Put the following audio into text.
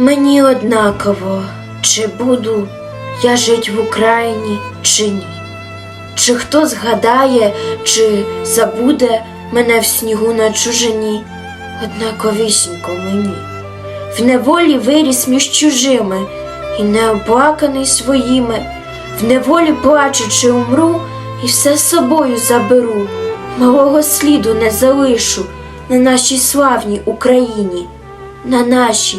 Мені однаково, чи буду я жить в Україні, чи ні. Чи хто згадає, чи забуде мене в снігу на чужині, однаковісінько мені. В неволі виріс між чужими і не оплаканий своїми, в неволі плачучи умру і все з собою заберу, малого сліду не залишу на нашій славній Україні, на нашій,